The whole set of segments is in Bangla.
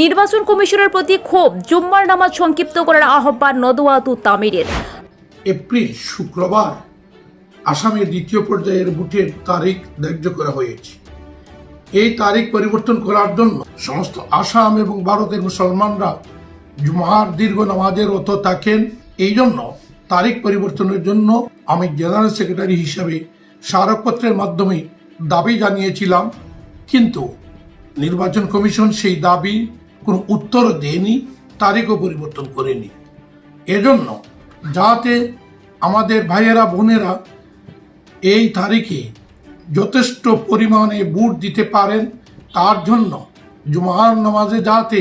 নির্বাচন কমিশনের প্রতি ক্ষোভ, জুম্মার নামাজ সংক্ষিপ্ত করার আহ্বান নদওয়াতু তামিরের। এপ্রিল, শুক্রবার, আসামের দ্বিতীয় পর্যায়ের ভোটের তারিখ ধার্য করা হয়েছে। এই তারিখ পরিবর্তন করার জন্য সমস্ত আসাম এবং ভারতের মুসলমানরা জুমার দীর্ঘ নামাজের অত থাকেন। এই জন্য তারিখ পরিবর্তনের জন্য আমি জেনারেল সেক্রেটারি হিসাবে স্মারকপত্রের মাধ্যমে দাবি জানিয়েছিলাম। কিন্তু নির্বাচন কমিশন সেই দাবি কোনো উত্তর দেয়নি, তারিখও পরিবর্তন করেনি। এজন্য যাতে আমাদের ভাইয়েরা, বোনেরা এই তারিখে যথেষ্ট পরিমাণে বুট দিতে পারেন, তার জন্য জুমার নামাজে যাতে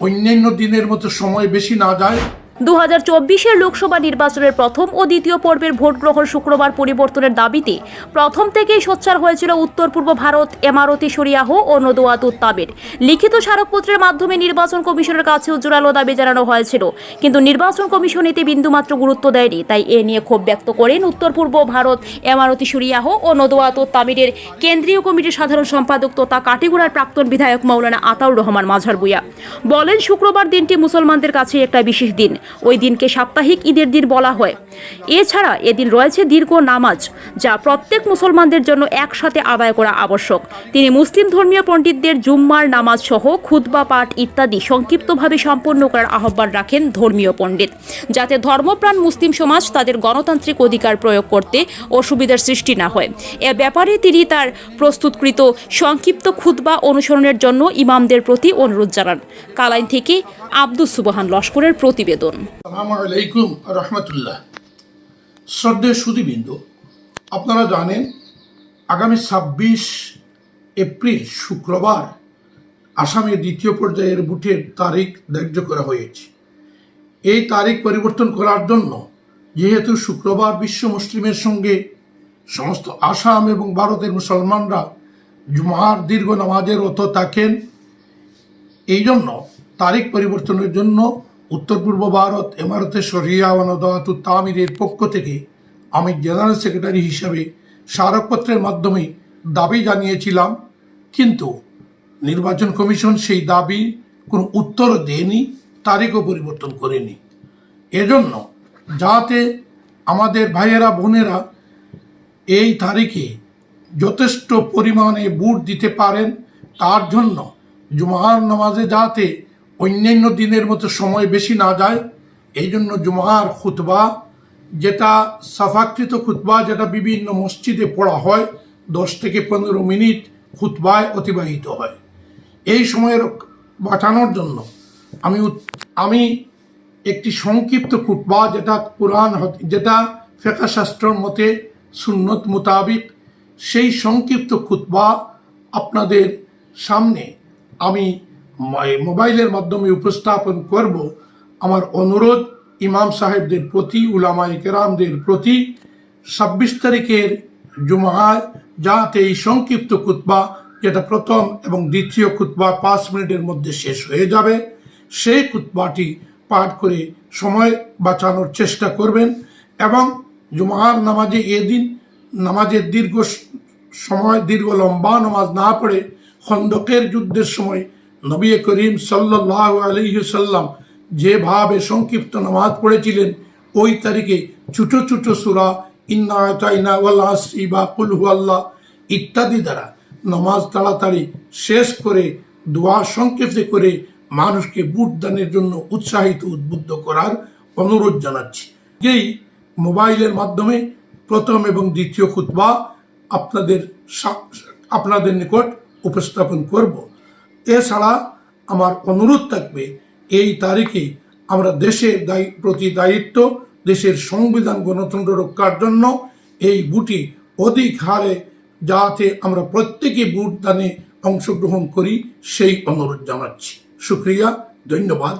অন্যান্য দিনের মতো সময় বেশি না যায় দু হাজার চব্বিশের লোকসভা নির্বাচনের প্রথম ও দ্বিতীয় পর্বের ভোট গ্রহণ শুক্রবার পরিবর্তনের দাবিতে প্রথম থেকেই সোচ্চার হয়েছিল উত্তর পূর্ব ভারত, এমারতি সরিয়াহ ও নদুয়াত উত্তাবের লিখিত স্মারকপত্রের মাধ্যমে নির্বাচন কমিশনের কাছেও জোরালো দাবি জানানো হয়েছিল। কিন্তু নির্বাচন কমিশন এতে বিন্দুমাত্র গুরুত্ব দেয়নি, তাই এ নিয়ে ক্ষোভ ব্যক্ত করেন উত্তর পূর্ব ভারত, এমারতি সরিয়াহ ও নদুয়াত উত্তাবিরের কেন্দ্রীয় কমিটির সাধারণ সম্পাদক তথা কাটিগুড়ার প্রাক্তন বিধায়ক মাওলানা আতাউর রহমান মাঝার বুয়া বলেন, শুক্রবার দিনটি মুসলমানদের কাছে একটা বিশেষ দিন। ওই দিনকে সাপ্তাহিক ঈদের দিন বলা হয়। এছাড়া এদিন রয়েছে দীর্ঘ নামাজ, যা প্রত্যেক মুসলমানদের জন্য একসাথে আদায় করা আবশ্যক। তিনি মুসলিম ধর্মীয় পণ্ডিতদের জুম্মার নামাজ সহ খুতবা পাঠ ইত্যাদি সংক্ষিপ্তভাবে সম্পন্ন করার আহ্বান রাখেন ধর্মীয় পণ্ডিত। যাতে ধর্মপ্রাণ মুসলিম সমাজ তাদের গণতান্ত্রিক অধিকার প্রয়োগ করতে অসুবিধার সৃষ্টি না হয়। এ ব্যাপারে তিনি তার প্রস্তুতকৃত সংক্ষিপ্ত খুতবা অনুসরণের জন্য ইমামদের প্রতি অনুরোধ জানান। কালাইন থেকে আব্দুস সুবহান লস্করের প্রতিবেদন। আলাইকুম। রহমতুল্লাহ। শ্রদ্ধেয় সুদীবৃন্দ, আপনারা জানেন, আগামী ছাব্বিশ এপ্রিল শুক্রবার আসামের দ্বিতীয় পর্যায়ের ভোটের তারিখ ধার্য করা হয়েছে। এই তারিখ পরিবর্তন করার জন্য যেহেতু শুক্রবার বিশ্ব মুসলিমের সঙ্গে সমস্ত আসাম এবং ভারতের মুসলমানরা জুমার দীর্ঘ নামাজের অত থাকেন এই জন্য তারিখ পরিবর্তনের জন্য উত্তর পূর্ব ভারত এমারতে শরিয়া ওয়ানদাতু তামিরের পক্ষ থেকে আমি জেনারেল সেক্রেটারি হিসাবে স্মারকপত্রের মাধ্যমে দাবি জানিয়েছিলাম, কিন্তু নির্বাচন কমিশন সেই দাবি কোনো উত্তর দেয়নি, তারিখও পরিবর্তন করেনি। এজন্য যাতে আমাদের ভাইয়েরা, বোনেরা এই তারিখে যথেষ্ট পরিমাণে বুট দিতে পারেন, তার জন্য জুমার নামাজে যাতে অন্যান্য দিনের মতো সময় বেশি না যায়। এই জন্য জুমার খুতবা, যেটা সাফাকৃত খুতবা, যেটা বিভিন্ন মসজিদে পড়া হয়, দশ থেকে পনেরো মিনিট খুতবায় অতিবাহিত হয়। এই সময়ের বাঁচানোর জন্য আমি আমি একটি সংক্ষিপ্ত খুতবা, যেটা কোরআন যেটা ফেকা শাস্ত্রের মতে সুন্নত মোতাবিক, সেই সংক্ষিপ্ত খুতবা আপনাদের সামনে আমি মোবাইলের মাধ্যমে উপস্থাপন করব আমার অনুরোধ ইমাম সাহেবদের প্রতি উলামাই কেরামদের প্রতি। ছাব্বিশ তারিখের জুমায় যাতে এই সংক্ষিপ্ত কুতবা যেটা প্রথম এবং দ্বিতীয় খুতবা পাঁচ মিনিটের মধ্যে শেষ হয়ে যাবে, সেই কুতবাটি পাঠ করে সময় বাঁচানোর চেষ্টা করবেন এবং জুমার নামাজে এদিন নামাজের দীর্ঘ সময়, দীর্ঘ লম্বা নামাজ না পড়ে খন্দকের যুদ্ধের সময় নবী করিম সাল্লাহ আলহিসাল্লাম যেভাবে সংক্ষিপ্ত নামাজ পড়েছিলেন, ওই তারিখে ছোট ছোট সুরা ইন্না আল্লাহ ইত্যাদি দ্বারা নামাজ তাড়াতাড়ি শেষ করে, দোয়া সংক্ষেপে করে মানুষকে বুট দানের জন্য উৎসাহিত, উদ্বুদ্ধ করার অনুরোধ জানাচ্ছি। যেই মোবাইলের মাধ্যমে প্রথম এবং দ্বিতীয় খুতবা আপনাদের আপনাদের নিকট উপস্থাপন করব। এছাড়া আমার অনুরোধ থাকবে, এই তারিখে আমরা দেশের প্রতি দায়িত্ব দেশের সংবিধান গণতন্ত্র রক্ষার জন্য এই বুটি অধিক হারে যাতে আমরা প্রত্যেকে বুট দানে অংশগ্রহণ করি, সেই অনুরোধ জানাচ্ছি। সুক্রিয়া ধন্যবাদ।